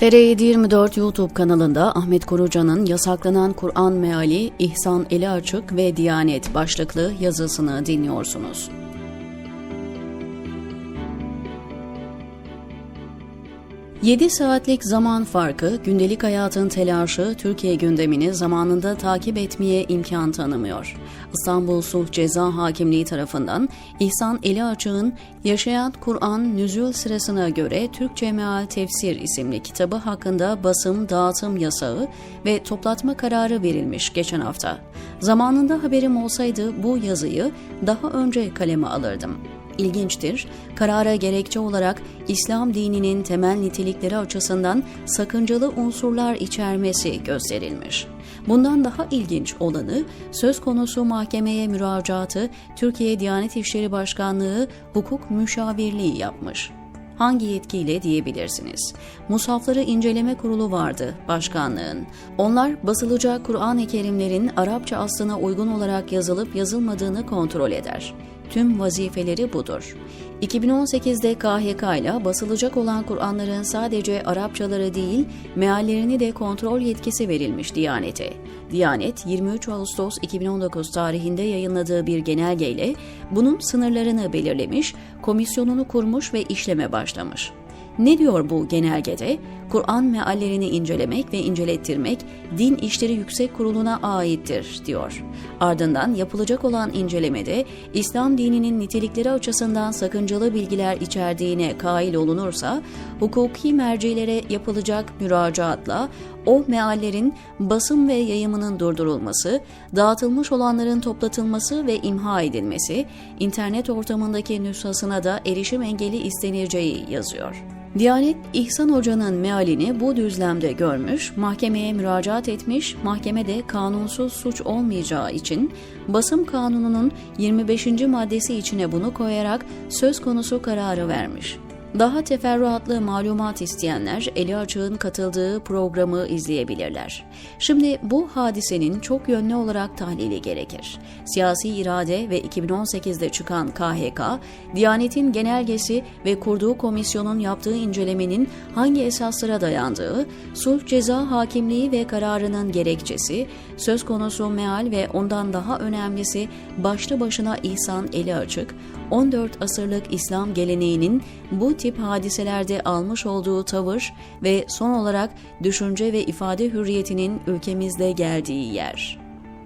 TR724 YouTube kanalında Ahmet Korucan'ın yasaklanan Kur'an meali İhsan Eli Açık ve Diyanet başlıklı yazısını dinliyorsunuz. Yedi saatlik zaman farkı, gündelik hayatın telaşı, Türkiye gündemini zamanında takip etmeye imkan tanımıyor. İstanbul Sulh Ceza Hakimliği tarafından İhsan Eli Açık'ın Yaşayan Kur'an Nüzul sırasına göre Türkçe Meal Tefsir isimli kitabı hakkında basım, dağıtım yasağı ve toplatma kararı verilmiş geçen hafta. Zamanında haberim olsaydı bu yazıyı daha önce kaleme alırdım. İlginçtir, karara gerekçe olarak İslam dininin temel nitelikleri açısından sakıncalı unsurlar içermesi gösterilmiş. Bundan daha ilginç olanı söz konusu mahkemeye müracaatı Türkiye Diyanet İşleri Başkanlığı Hukuk Müşavirliği yapmış. Hangi yetkiyle diyebilirsiniz? Musafları inceleme kurulu vardı başkanlığın. Onlar basılacak Kur'an-ı Kerimlerin Arapça aslına uygun olarak yazılıp yazılmadığını kontrol eder. Tüm vazifeleri budur. 2018'de KHK ile basılacak olan Kur'anların sadece Arapçaları değil, meallerini de kontrol yetkisi verilmiş Diyanet'e. Diyanet 23 Ağustos 2019 tarihinde yayınladığı bir genelgeyle bunun sınırlarını belirlemiş, komisyonunu kurmuş ve işleme başlamış. Ne diyor bu genelgede? Kur'an meallerini incelemek ve incelettirmek Din İşleri Yüksek Kurulu'na aittir, diyor. Ardından yapılacak olan incelemede İslam dininin nitelikleri açısından sakıncalı bilgiler içerdiğine kail olunursa, hukuki mercilere yapılacak müracaatla o meallerin basım ve yayımının durdurulması, dağıtılmış olanların toplatılması ve imha edilmesi, internet ortamındaki nüshasına da erişim engeli istenileceği yazıyor. Diyanet, İhsan Hoca'nın mealini bu düzlemde görmüş, mahkemeye müracaat etmiş, mahkemede kanunsuz suç olmayacağı için basım kanununun 25. maddesi içine bunu koyarak söz konusu kararı vermiş. Daha teferruatlı malumat isteyenler Eli Açık'ın katıldığı programı izleyebilirler. Şimdi bu hadisenin çok yönlü olarak tahlili gerekir. Siyasi irade ve 2018'de çıkan KHK, Diyanet'in genelgesi ve kurduğu komisyonun yaptığı incelemenin hangi esaslara dayandığı, sulh ceza hakimliği ve kararının gerekçesi, söz konusu meal ve ondan daha önemlisi başlı başına İhsan Eli Açık, 14 asırlık İslam geleneğinin bu tip hadiselerde almış olduğu tavır ve son olarak düşünce ve ifade hürriyetinin ülkemizde geldiği yer.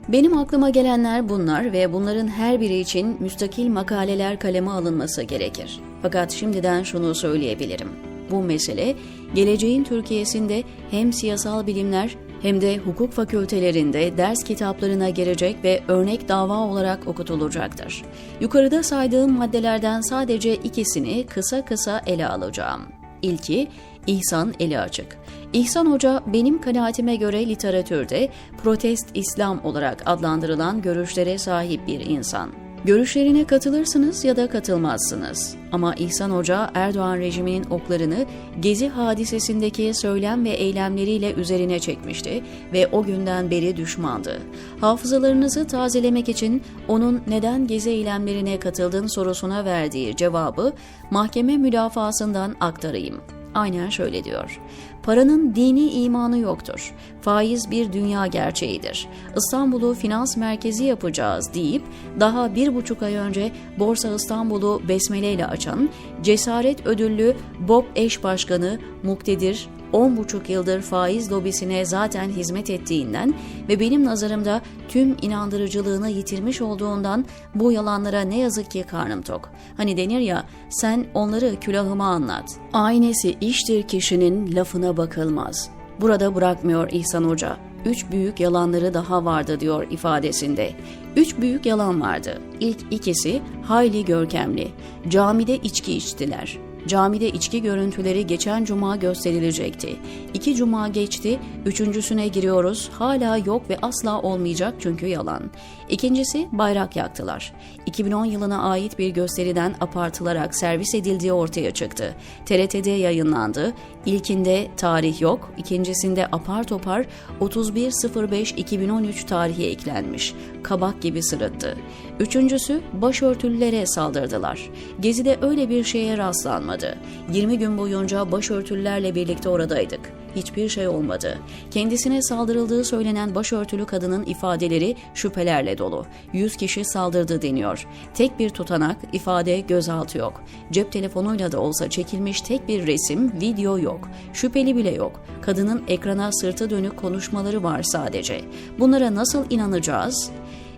Benim aklıma gelenler bunlar ve bunların her biri için müstakil makaleler kaleme alınması gerekir. Fakat şimdiden şunu söyleyebilirim. Bu mesele geleceğin Türkiye'sinde hem siyasal bilimler hem de hukuk fakültelerinde ders kitaplarına girecek ve örnek dava olarak okutulacaktır. Yukarıda saydığım maddelerden sadece ikisini kısa kısa ele alacağım. İlki İhsan Eli Açık. İhsan Hoca benim kanaatime göre literatürde protest İslam olarak adlandırılan görüşlere sahip bir insan. Görüşlerine katılırsınız ya da katılmazsınız. Ama İhsan Hoca Erdoğan rejiminin oklarını Gezi hadisesindeki söylem ve eylemleriyle üzerine çekmişti ve o günden beri düşmandı. Hafızalarınızı tazelemek için onun neden Gezi eylemlerine katıldığın sorusuna verdiği cevabı mahkeme müdafasından aktarayım. Aynen şöyle diyor. Paranın dini imanı yoktur. Faiz bir dünya gerçeğidir. İstanbul'u finans merkezi yapacağız deyip daha bir buçuk ay önce Borsa İstanbul'u besmeleyle açan cesaret ödüllü Bob eş başkanı Muktedir 10,5 yıldır faiz lobisine zaten hizmet ettiğinden ve benim nazarımda tüm inandırıcılığını yitirmiş olduğundan bu yalanlara ne yazık ki karnım tok. Hani denir ya sen onları külahıma anlat. Aynesi iştir kişinin lafına bakılmaz. Burada bırakmıyor İhsan Hoca. Üç büyük yalanları daha vardı diyor ifadesinde. Üç büyük yalan vardı. İlk ikisi hayli görkemli. Camide içki içtiler. Camide içki görüntüleri geçen cuma gösterilecekti. İki cuma geçti, üçüncüsüne giriyoruz. Hala yok ve asla olmayacak çünkü yalan. İkincisi bayrak yaktılar. 2010 yılına ait bir gösteriden apartılarak servis edildiği ortaya çıktı. TRT'de yayınlandı. İlkinde tarih yok, ikincisinde apar topar 31.05.2013 tarihi eklenmiş. Kabak gibi sırıttı. Üçüncüsü başörtülülere saldırdılar. Gezi'de öyle bir şeye rastlanmadı. 20 gün boyunca başörtülülerle birlikte oradaydık. hiçbir şey olmadı. Kendisine saldırıldığı söylenen başörtülü kadının ifadeleri şüphelerle dolu. 100 kişi saldırdı deniyor. Tek bir tutanak, ifade, gözaltı yok. Cep telefonuyla da olsa çekilmiş tek bir resim, video yok. Şüpheli bile yok. Kadının ekrana sırtı dönük konuşmaları var sadece. Bunlara nasıl inanacağız?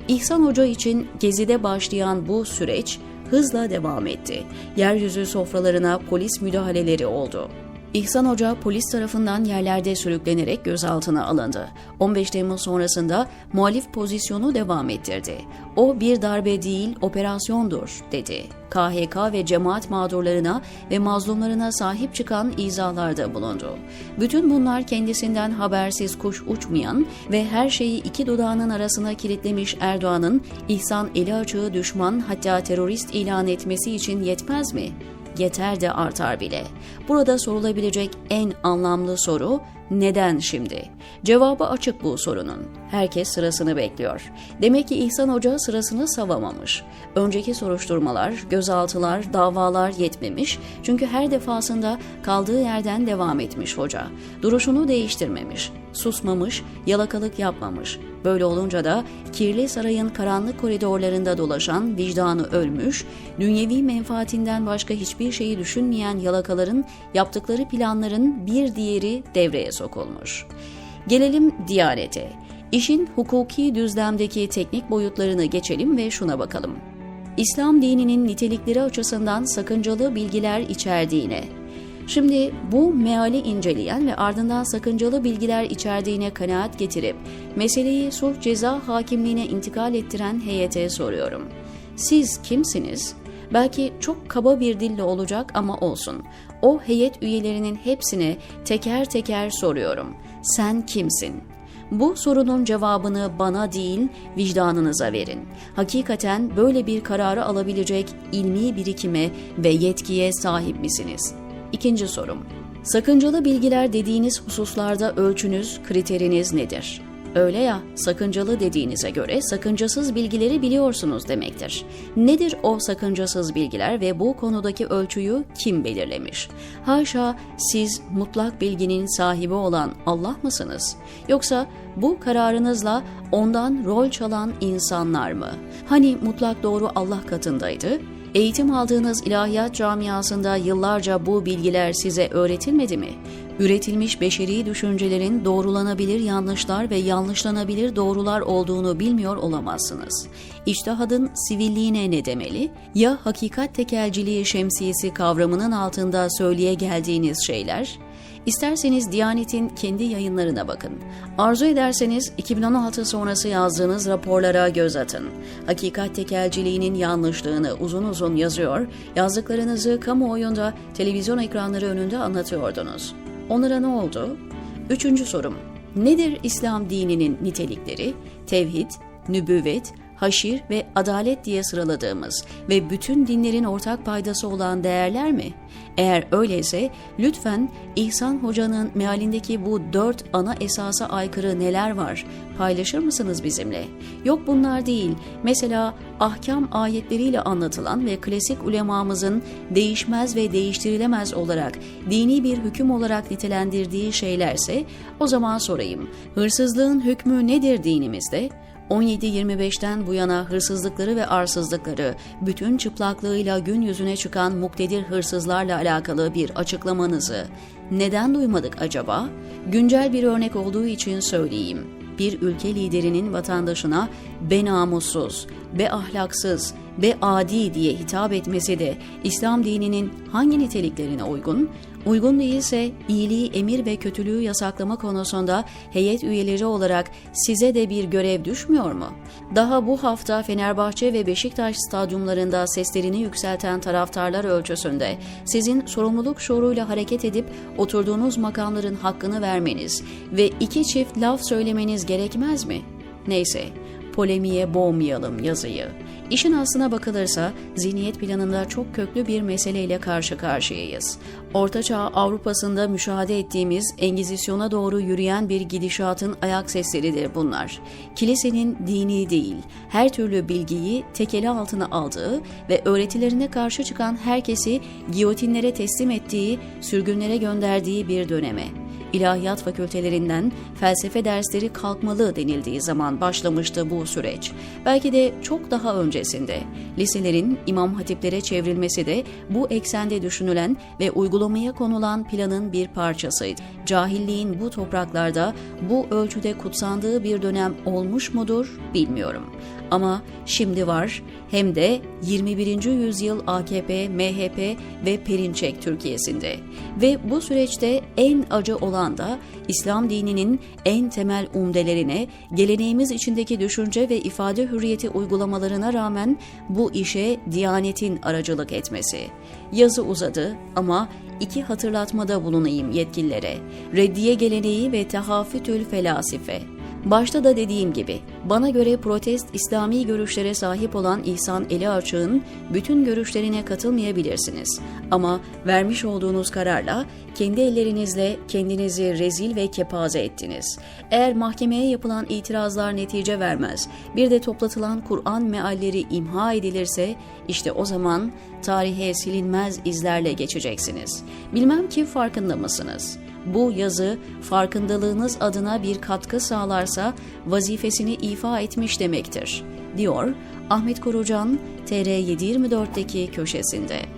İhsan Hoca için gezide başlayan bu süreç hızla devam etti. Yeryüzü sofralarına polis müdahaleleri oldu. İhsan Hoca polis tarafından yerlerde sürüklenerek gözaltına alındı. 15 Temmuz sonrasında muhalif pozisyonu devam ettirdi. O bir darbe değil operasyondur dedi. KHK ve cemaat mağdurlarına ve mazlumlarına sahip çıkan izalarda bulundu. Bütün bunlar kendisinden habersiz kuş uçmayan ve her şeyi iki dudağının arasına kilitlemiş Erdoğan'ın İhsan eli açığı düşman hatta terörist ilan etmesi için yetmez mi? Yeter de artar bile. Burada sorulabilecek en anlamlı soru neden şimdi? Cevabı açık bu sorunun. Herkes sırasını bekliyor. Demek ki İhsan Hoca sırasını savamamış. Önceki soruşturmalar, gözaltılar, davalar yetmemiş. Çünkü her defasında kaldığı yerden devam etmiş hoca. Duruşunu değiştirmemiş, susmamış, yalakalık yapmamış. Böyle olunca da kirli sarayın karanlık koridorlarında dolaşan vicdanı ölmüş, dünyevi menfaatinden başka hiçbir şeyi düşünmeyen yalakaların yaptıkları planların bir diğeri devreye sokulmuş. Gelelim Diyanet'e. İşin hukuki düzlemdeki teknik boyutlarını geçelim ve şuna bakalım. İslam dininin nitelikleri açısından sakıncalı bilgiler içerdiğine, Şimdi bu meali inceleyen ve ardından sakıncalı bilgiler içerdiğine kanaat getirip meseleyi sulh ceza hakimliğine intikal ettiren heyete soruyorum. Siz kimsiniz? Belki çok kaba bir dille olacak ama olsun. O heyet üyelerinin hepsine teker teker soruyorum. Sen kimsin? Bu sorunun cevabını bana değil, vicdanınıza verin. Hakikaten böyle bir kararı alabilecek ilmi birikime ve yetkiye sahip misiniz?'' İkinci sorum. Sakıncalı bilgiler dediğiniz hususlarda ölçünüz, kriteriniz nedir? Öyle ya, sakıncalı dediğinize göre sakıncasız bilgileri biliyorsunuz demektir. Nedir o sakıncasız bilgiler ve bu konudaki ölçüyü kim belirlemiş? Haşa siz mutlak bilginin sahibi olan Allah mısınız? Yoksa bu kararınızla ondan rol çalan insanlar mı? Hani mutlak doğru Allah katındaydı? Eğitim aldığınız ilahiyat camiasında yıllarca bu bilgiler size öğretilmedi mi? Üretilmiş beşeri düşüncelerin doğrulanabilir yanlışlar ve yanlışlanabilir doğrular olduğunu bilmiyor olamazsınız. İçtihadın sivilliğine ne demeli? Ya hakikat tekelciliği şemsiyesi kavramının altında söyleye geldiğiniz şeyler? İsterseniz Diyanet'in kendi yayınlarına bakın. Arzu ederseniz 2016 sonrası yazdığınız raporlara göz atın. Hakikat tekelciliğinin yanlışlığını uzun uzun yazıyor, yazdıklarınızı kamuoyunda televizyon ekranları önünde anlatıyordunuz. Onlara ne oldu? Üçüncü sorum. Nedir İslam dininin nitelikleri? Tevhid, nübüvvet, haşir ve adalet diye sıraladığımız ve bütün dinlerin ortak paydası olan değerler mi? Eğer öyleyse lütfen İhsan Hoca'nın mealindeki bu dört ana esasa aykırı neler var paylaşır mısınız bizimle? Yok bunlar değil. Mesela ahkam ayetleriyle anlatılan ve klasik ulemamızın değişmez ve değiştirilemez olarak dini bir hüküm olarak nitelendirdiği şeylerse o zaman sorayım. Hırsızlığın hükmü nedir dinimizde? 17-25'ten bu yana hırsızlıkları ve arsızlıkları bütün çıplaklığıyla gün yüzüne çıkan muktedir hırsızlarla alakalı bir açıklamanızı neden duymadık acaba? Güncel bir örnek olduğu için söyleyeyim. Bir ülke liderinin vatandaşına be namussuz, be ahlaksız, be adi diye hitap etmesi de İslam dininin hangi niteliklerine uygun? Uygun değilse iyiliği emir ve kötülüğü yasaklama konusunda heyet üyeleri olarak size de bir görev düşmüyor mu? Daha bu hafta Fenerbahçe ve Beşiktaş stadyumlarında seslerini yükselten taraftarlar ölçüsünde sizin sorumluluk şuuruyla hareket edip oturduğunuz makamların hakkını vermeniz ve iki çift laf söylemeniz gerekmez mi? Neyse, polemiğe boğmayalım yazıyı. İşin aslına bakılırsa zihniyet planında çok köklü bir meseleyle karşı karşıyayız. Ortaçağ Avrupa'sında müşahede ettiğimiz Engizisyon'a doğru yürüyen bir gidişatın ayak sesleridir bunlar. Kilisenin dini değil, her türlü bilgiyi tekeli altına aldığı ve öğretilerine karşı çıkan herkesi giyotinlere teslim ettiği, sürgünlere gönderdiği bir döneme. İlahiyat fakültelerinden felsefe dersleri kalkmalı denildiği zaman başlamıştı bu süreç. Belki de çok daha öncesinde. Liselerin imam hatiplere çevrilmesi de bu eksende düşünülen ve uygulamaya konulan planın bir parçasıydı. Cahilliğin bu topraklarda bu ölçüde kutsandığı bir dönem olmuş mudur bilmiyorum. Ama şimdi var hem de 21. yüzyıl AKP, MHP ve Perinçek Türkiye'sinde. Ve bu süreçte en acı olan da İslam dininin en temel umdelerine, geleneğimiz içindeki düşünce ve ifade hürriyeti uygulamalarına rağmen bu işe Diyanet'in aracılık etmesi. Yazı uzadı ama iki hatırlatmada bulunayım yetkililere. Reddiye geleneği ve tehafütül felasife. Başta da dediğim gibi, bana göre protest İslami görüşlere sahip olan İhsan Eli Açık'ın bütün görüşlerine katılmayabilirsiniz. Ama vermiş olduğunuz kararla kendi ellerinizle kendinizi rezil ve kepaze ettiniz. Eğer mahkemeye yapılan itirazlar netice vermez, bir de toplatılan Kur'an mealleri imha edilirse, işte o zaman tarihe silinmez izlerle geçeceksiniz. Bilmem ki farkında mısınız?'' Bu yazı farkındalığınız adına bir katkı sağlarsa vazifesini ifa etmiş demektir, diyor Ahmet Korucan TR724'deki köşesinde.